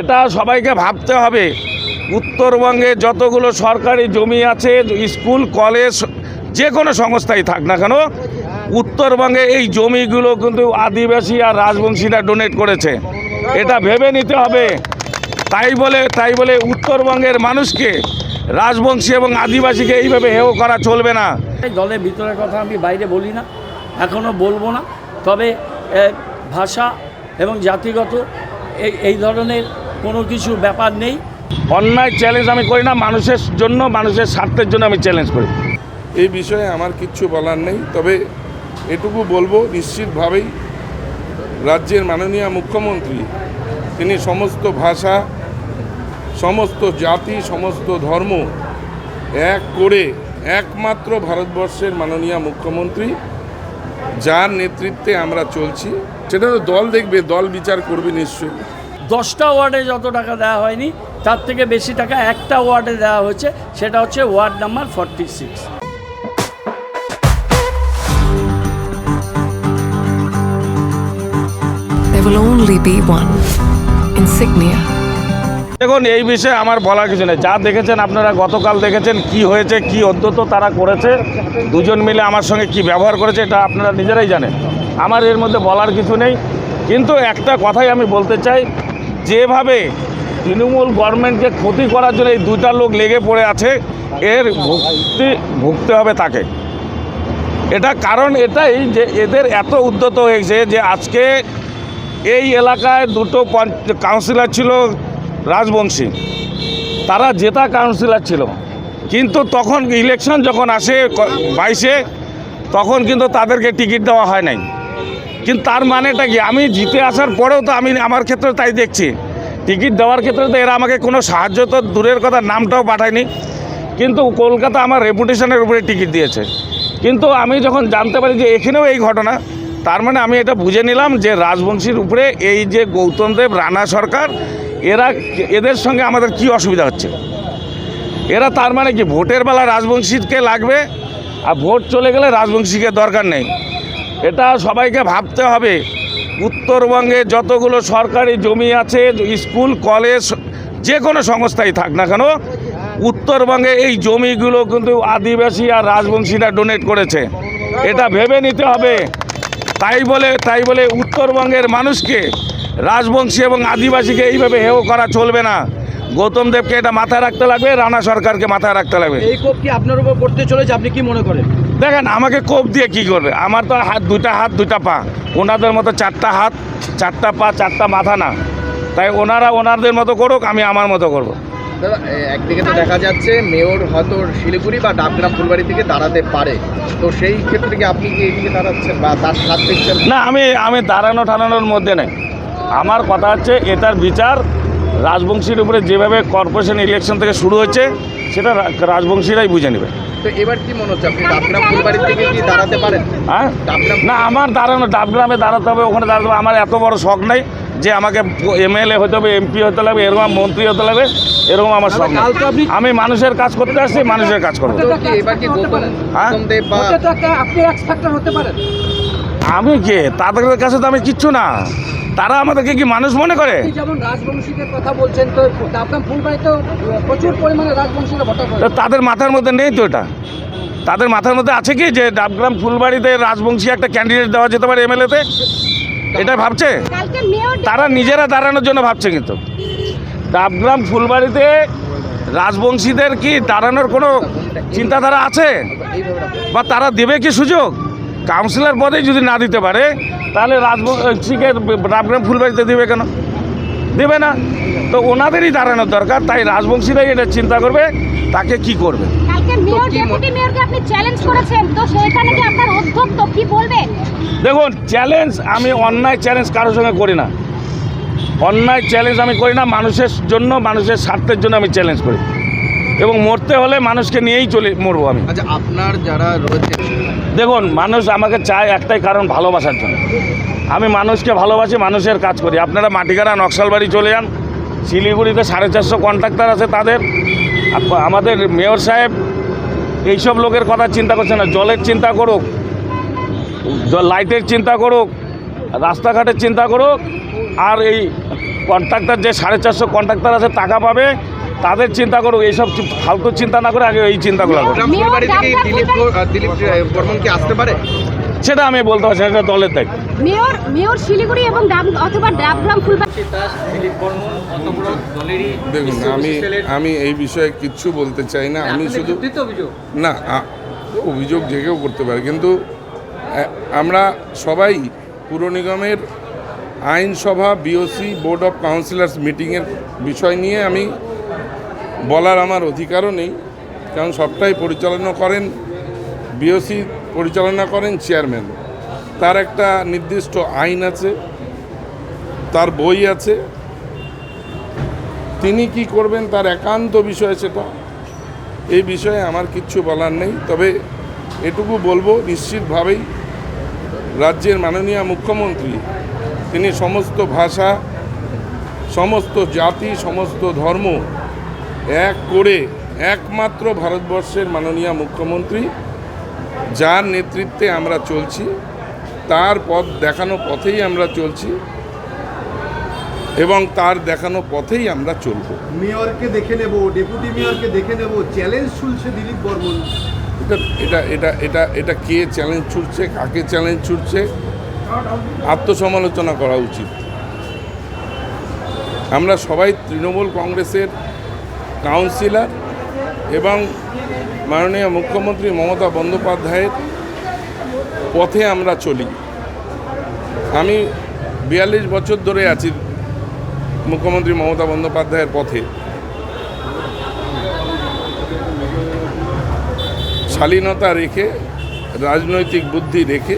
এটা সবাইকে ভাবতে হবে। উত্তরবঙ্গে যতগুলো সরকারি জমি আছে, স্কুল, কলেজ যে কোনো সংস্থাই থাক না কেন, উত্তরবঙ্গে এই জমিগুলো কিন্তু আদিবাসী আর রাজবংশীরা ডোনেট করেছে। এটা ভেবে নিতে হবে। তাই বলে তাই বলে উত্তরবঙ্গের মানুষকে, রাজবংশী এবং আদিবাসীকে এইভাবে হেও করা চলবে না। দলের ভিতরের কথা আমি বাইরে বলি না এখনও বলব না। তবে ভাষা এবং জাতিগত এই ধরনের কোনো কিছু ব্যাপার নেই। অন্যায় চ্যালেঞ্জ আমি করি না মানুষের জন্য মানুষের স্বার্থের জন্য আমি চ্যালেঞ্জ করি। এই বিষয়ে আমার কিচ্ছু বলার নেই তবে এটুকু বলব নিশ্চিতভাবেই রাজ্যের মাননীয় মুখ্যমন্ত্রী তিনি সমস্ত ভাষা সমস্ত জাতি সমস্ত ধর্ম এক করে একমাত্র ভারতবর্ষের মাননীয় মুখ্যমন্ত্রী যার নেতৃত্বে আমরা চলছি। সেটা তো দল দেখবে দল বিচার করবে নিশ্চয়ই। দশটা ওয়ার্ডে যত টাকা দেওয়া হয়নি তার থেকে বেশি টাকা একটা ওয়ার্ডে দেওয়া হয়েছে সেটা হচ্ছে ওয়ার্ড নাম্বার ফর্টি সিক্স. দেখুন এই বিষয়ে আমার বলার কিছু নেই। যা দেখেছেন আপনারা গতকাল দেখেছেন কি হয়েছে কি অন্তত তারা করেছে দুজন মিলে আমার সঙ্গে কি ব্যবহার করেছে এটা আপনারা নিজেরাই জানেন। আমার এর মধ্যে বলার কিছু নেই। কিন্তু একটা কথাই আমি বলতে চাই যেভাবে তৃণমূল গভর্নমেন্টকে ক্ষতি করার জন্য এই দুইটা লোক লেগে পড়ে আছে, এর ভুক্তি, ভুগতে হবে তাকে। এটা কারণ এটাই যে এদের এত উদ্যত হয়েছে যে আজকে এই এলাকায় দুটো কাউন্সিলর ছিল রাজবংশী। তারা জেতা কাউন্সিলর ছিল। কিন্তু তখন ইলেকশন যখন আসে বাইশে, তখন কিন্তু তাদেরকে টিকিট দেওয়া হয় নাই। কিন্তু তার মানেটা কি? আমি জিতে আসার পরেও তো আমি আমার ক্ষেত্রে তাই দেখছি। টিকিট দেওয়ার ক্ষেত্রে তো এরা আমাকে কোনো সাহায্য তো দূরের কথা নামটাও পাঠায়নি। কিন্তু কলকাতা আমার রেপুটেশনের উপরে টিকিট দিয়েছে। কিন্তু আমি যখন জানতে পারি যে এখানেও এই ঘটনা, তার মানে আমি এটা বুঝে নিলাম যে রাজবংশীর উপরে এই যে গৌতম দেব, রানা সরকার, এরা এদের সঙ্গে আমাদের কি অসুবিধা হচ্ছে? এরা তার মানে কি? ভোটের বেলা রাজবংশীকে লাগবে, আর ভোট চলে গেলে রাজবংশীকে দরকার নেই। এটা সবাইকে ভাবতে হবে। উত্তরবঙ্গে যতগুলো সরকারি জমি আছে, স্কুল, কলেজ যে কোনো সংস্থাই থাক না কেন, উত্তরবঙ্গে এই জমিগুলো কিন্তু আদিবাসী আর রাজবংশীরা ডোনেট করেছে। এটা ভেবে নিতে হবে। তাই বলে তাই বলে উত্তরবঙ্গের মানুষকে, রাজবংশী এবং আদিবাসীকে এইভাবে হেও করা চলবে না। গৌতম দেবকে এটা মাথায় রাখতে লাগবে, রানা সরকারকে মাথায় রাখতে লাগবে। এই কোপ কি আপনার উপর পড়তে চলেছে? আপনি কি মনে করেন? দেখেন আমাকে কোপ দিয়ে কি করবে? আমার তো হাত দুইটা হাত দুইটা পা। ওনাদের মতো চারটা হাত চারটা পা চারটা মাথা না। তাই ওনারা ওনাদের মতো করুক আমি আমার মতো করব। দাদা একদিকে তো দেখা যাচ্ছে মেয়র হয়তো শিলিগুড়ি বা ডাবগ্রাম ফুলবাড়ি থেকে দাঁড়াতে পারে। তো সেই ক্ষেত্রে কি আপনি কি এইদিকে দাঁড়াচ্ছেন বা তার সাথ দিচ্ছেন না আমি আমি দাঁড়ানো টানানোর মধ্যে নেই। আমার কথা হচ্ছে এটার বিচার রাজবংশীর উপরে যেভাবে কর্পোরেশন ইলেকশন থেকে শুরু হচ্ছে সেটা রাজবংশীরাই বুঝে নেবে। তো এবার কি মনে হচ্ছে? আপনি ডাবগ্রাম ফুলবাড়ি থেকে কি দাঁড়াতে পারেন? হ্যাঁ? না আমার দাঁড়ানো ডাবগ্রামে দাঁড়াতে হবে ওখানে দাঁড়াতে হবে। আমার এত বড় শখ নেই যে আমাকে এমএলএ হতে হবে এমপি হতে লাগবে এরকম মন্ত্রী হতে লাগবে এরকম আমার শখ নেই। আমি মানুষের কাজ করতে আসছি মানুষের কাজ করব। হ্যাঁ? গৌতম দেব বা আপনি এক্স ফ্যাক্টর হতে পারেন। আমি কে? তাদের কাছে তো আমি কিচ্ছু না। তারা আমাদেরকে কি মানুষ মনে করে? যেমন রাজবংশীদের কথা বলছেন তো আপনার প্রচুর পরিমাণে রাজবংশীরা ভোটার তো তাদের মাথার মধ্যে নেই তো এটা? তাদের মাথার মধ্যে আছে কি যে ডাবগ্রাম ফুলবাড়িতে রাজবংশী একটা ক্যান্ডিডেট দেওয়া যেতে পারে এমএলএতে? এটা ভাবছে? তারা নিজেরা দাঁড়ানোর জন্য ভাবছে কিন্তু। ডাবগ্রাম ফুলবাড়িতে রাজবংশীদের কি দাঁড়ানোর কোনো চিন্তাধারা আছে? বা তারা দেবে কি সুযোগ? কাউন্সিলর পদে যদি না দিতে পারে তাহলে রাজবংশীকে ডাবগ্রাম ফুলবাড়িতে দেবে কেন? দেবে না। তো ওনাদেরই দাঁড়ানোর দরকার তাই রাজবংশীরাই এটা চিন্তা করবে তাকে কি করবে? কালকে মেয়র ডেপুটি মেয়রকে আপনি চ্যালেঞ্জ করেছেন তো সেখানে কি আপনার অধ্যক্ষ কি বলবেন দেখুন চ্যালেঞ্জ আমি অন্যায় চ্যালেঞ্জ কারোর সঙ্গে করি না। অন্যায় চ্যালেঞ্জ আমি করি না মানুষের জন্য মানুষের স্বার্থের জন্য আমি চ্যালেঞ্জ করি। এবং মরতে হলে মানুষকে নিয়েই চলে মরবো আমি। আচ্ছা আপনার যারা রয়েছে দেখুন মানুষ আমাকে চায় একটাই কারণ ভালোবাসার জন্য। আমি মানুষকে ভালোবাসি মানুষের কাজ করি। আপনারা মাটিগাড়া নকশালবাড়ি চলে যান। শিলিগুড়িতে সাড়ে চারশো কন্ট্রাক্টর আছে তাদের। আমাদের মেয়র সাহেব এইসব লোকের কথা চিন্তা করছে না। জলের চিন্তা করুক জল লাইটের চিন্তা করুক রাস্তাঘাটের চিন্তা করুক আর এই কন্ট্রাক্টর যে সাড়ে চারশো কন্ট্রাক্টর আছে টাকা পাবে তাদের চিন্তা করুক এইসব ফালতু চিন্তা না করে আগে এই চিন্তাগুলো করুক ডাকগ্রাম ফুলবাড়ি থেকে দিলীপ ঘো- আহ, দিলীপ আহ, বর্মন কি আসতে পারে? সেটা আমি বলতে পারছি না, এটা দলের দায়িত্ব। মেয়র মেয়র শিলিগুড়ি এবং ডাব- অথবা ডাবগ্রাম ফুলবাড়ি দেখুন আমি আমি এই বিষয়ে কিচ্ছু বলতে চাই না। আমি শুধু না অভিযোগ যে কেউ করতে পারে কিন্তু আমরা সবাই পুর নিগমের আইনসভা বিওসি বোর্ড অফ কাউন্সিলার্স মিটিংয়ের বিষয় নিয়ে আমি বলার আমার অধিকারও নেই, কারণ সবটাই পরিচালনা করেন বিওসি পরিচালনা করেন চেয়ারম্যান তার একটা নির্দিষ্ট আইন আছে, তার বই আছে। তিনি কি করবেন, তার একান্ত বিষয় সেটা। এই বিষয়ে আমার কিচ্ছু বলার নেই, তবে এটুকু বলব, নিশ্চিতভাবেই রাজ্যের মাননীয় মুখ্যমন্ত্রী, তিনি সমস্ত ভাষা, সমস্ত জাতি, সমস্ত ধর্ম এক করে একমাত্র ভারতবর্ষের মাননীয় মুখ্যমন্ত্রী যার নেতৃত্বে আমরা চলছি তার পথ দেখানো পথেই আমরা চলছি এবং তার দেখানো পথেই আমরা চলবো। মেয়রকে দেখে নেব ডেপুটি মেয়রকে দেখে নেব চ্যালেঞ্জ ছুলছে দিলীপ বর্মন। এটা এটা এটা এটা এটা কে চ্যালেঞ্জ ছুটছে কাকে চ্যালেঞ্জ ছুটছে আত্মসমালোচনা করা উচিত। আমরা সবাই তৃণমূল কংগ্রেসের কাউন্সিলর এবং মাননীয় মুখ্যমন্ত্রী মমতা বন্দ্যোপাধ্যায়ের পথে আমরা চলি। আমি বিয়াল্লিশ বছর ধরে আছি মুখ্যমন্ত্রী মমতা বন্দ্যোপাধ্যায়ের পথে। শালীনতা রেখে, রাজনৈতিক বুদ্ধি রেখে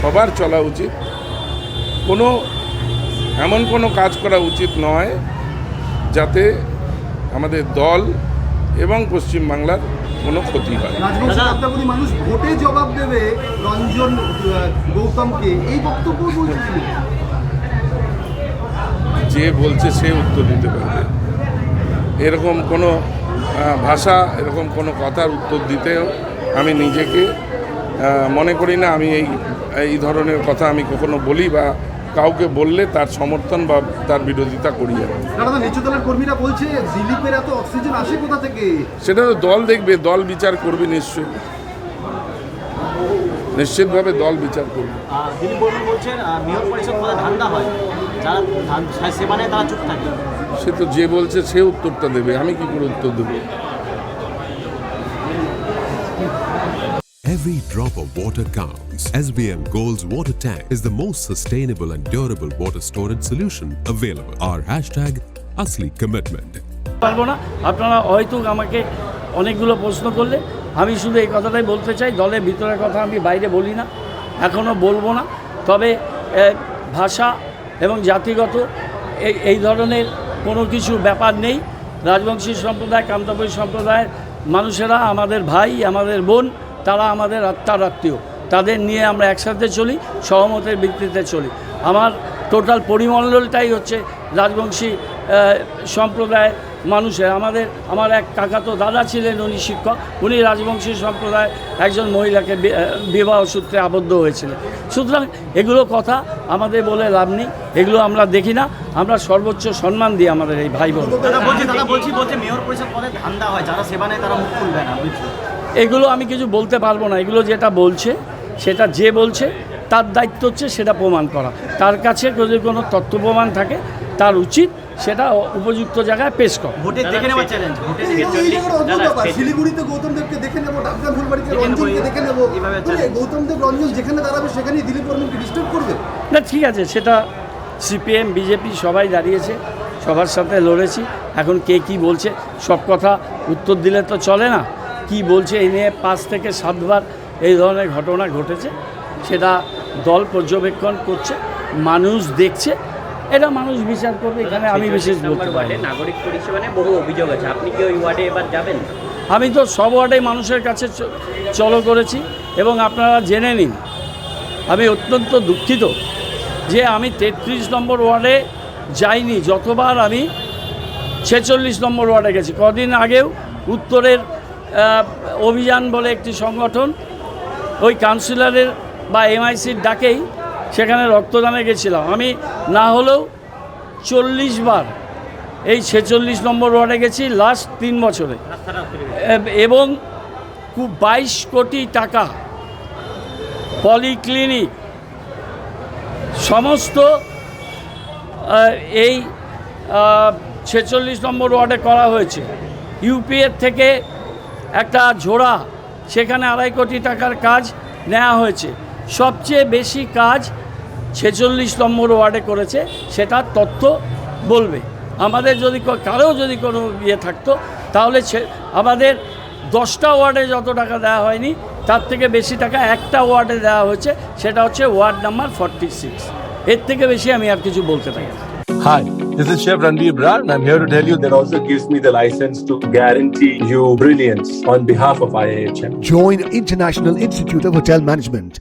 সবার চলা উচিত। কোনো, এমন কোনো কাজ করা উচিত নয় যাতে আমাদের দল এবং পশ্চিমবাংলার কোনো ক্ষতি হয় মানুষ ভোটে জবাব দেবে রঞ্জন গৌতমকে। এই বক্তব্য যে বলছে সে উত্তর দিতে পারবে। এরকম কোনো ভাষা এরকম কোনো কথার উত্তর দিতেও আমি নিজেকে মনে করি না। আমি এই এই ধরনের কথা আমি কখনো বলি বা কাউকে বললে তার সমর্থন বা তার বিরোধিতা করি আমি নিচু দলের কর্মীরা বলছে দিলীপের এত অক্সিজেন আসে কোথা থেকে? সেটা তো দল দেখবে দল বিচার করবে নিশ্চয়ই। নিশ্চিতভাবে দল বিচার করবে। আহ, দিলীপ বর্মন বলছেন মেয়র পরিষদ পদে ধান্দা হয়। যারা সেবা নেয় তারা চুপ থাকে। সে তো যে বলছে সে উত্তরটা দেবে। আমি কি করে উত্তর দেবো? Every drop of water counts. SBM Gold's water tank is the most sustainable and durable water storage solution available. Our hashtag, Asli Commitment. পারব না আপনারা হয়তো আমাকে অনেকগুলো প্রশ্ন করলে, আমি শুধু এই কথাটাই বলতে চাই, দলের ভিতরের কথা আমি বাইরে বলি না এখনও বলব না তবে ভাষা এবং জাতিগত এই এই ধরনের কোনো কিছু ব্যাপার নেই রাজবংশী সম্প্রদায় কান্তাবই সম্প্রদায়ের মানুষেরা, আমাদের ভাই, আমাদের বোন তারা আমাদের আত্মার আত্মীয় তাদের নিয়ে আমরা একসাথে চলি, সহমতের ভিত্তিতে চলি। আমার টোটাল পরিমণ্ডলটাই হচ্ছে রাজবংশী সম্প্রদায় মানুষের আমাদের, আমার এক কাকাতো দাদা ছিলেন, উনি শিক্ষক। উনি রাজবংশী সম্প্রদায় একজন মহিলাকে বিবাহ সূত্রে আবদ্ধ হয়েছিলেন। সুতরাং এগুলো কথা আমাদের বলে লাভ নেই, এগুলো আমরা দেখি না। আমরা সর্বোচ্চ সম্মান দিই আমাদের এই ভাই বোন এগুলো আমি কিছু বলতে পারব না। এগুলো যেটা বলছে সেটা যে বলছে তার দায়িত্ব হচ্ছে সেটা প্রমাণ করা। তার কাছে যদি কোনো তথ্য প্রমাণ থাকে তার উচিত সেটা উপযুক্ত জায়গায় পেশ করা। ভোটে দেখে নেওয়ার চ্যালেঞ্জ ভোটে এই এই জায়গার অদ্ভুত ব্যাপার। শিলিগুড়িতে গৌতম দেবকে দেখে নেব ডাক্তার ফুলবাড়িতে রঞ্জনকে দেখে নেব। গৌতম দেব রঞ্জন যেখানে দাঁড়াবে সেখানেই দিলীপ বর্মনকে ডিস্টার্ব করবে। না ঠিক আছে সেটা সিপিএম বিজেপি সবাই দাঁড়িয়েছে সবার সাথে লড়েছি। এখন কে কি বলছে সব কথা উত্তর দিলে তো চলে না। কি বলছে এই নিয়ে পাঁচ থেকে সাতবার এই ধরনের ঘটনা ঘটেছে সেটা দল পর্যবেক্ষণ করছে মানুষ দেখছে এটা মানুষ বিচার করবে এখানে আমি বিশেষ বলতে পারি নাগরিক পরিষেবা নিয়ে বহু অভিযোগ আছে। আপনি কি ওই ওয়ার্ডে এবার যাবেন? আমি তো সব ওয়ার্ডে মানুষের কাছে চলো করেছি এবং আপনারা জেনে নিন আমি অত্যন্ত দুঃখিত যে আমি তেত্রিশ নম্বর ওয়ার্ডে যাইনি যতবার আমি ছেচল্লিশ নম্বর ওয়ার্ডে গেছি। কদিন আগেও উত্তরের অভিযান বলে একটি সংগঠন, ওই কাউন্সিলরের বা এমআইসির ডাকেই সেখানে রক্তদানে গেছিলাম। আমি না হলেও চল্লিশ বার এই ছেচল্লিশ নম্বর ওয়ার্ডে গেছি লাস্ট তিন বছরে। এবং খুব বাইশ কোটি টাকা পলিক্লিনিক সমস্ত এই ছেচল্লিশ নম্বর ওয়ার্ডে করা হয়েছে। ইউপিএর থেকে একটা ঝোড়া সেখানে আড়াই কোটি টাকার কাজ নেওয়া হয়েছে। সবচেয়ে বেশি কাজ ছেচল্লিশ নম্বর ওয়ার্ডে করেছে সেটা তথ্য বলবে। আমাদের যদি কারও যদি কোনো ইয়ে থাকতো তাহলে আমাদের দশটা ওয়ার্ডে যত টাকা দেওয়া হয়নি তার থেকে বেশি টাকা একটা ওয়ার্ডে দেওয়া হয়েছে সেটা হচ্ছে ওয়ার্ড নাম্বার ফর্টি সিক্স। এর থেকে বেশি আমি আর কিছু বলতে না। Hi, this is Chef Ranveer Brar, and I'm here to tell you that also gives me the license to guarantee you brilliance on behalf of IIHM. Join International Institute of Hotel Management.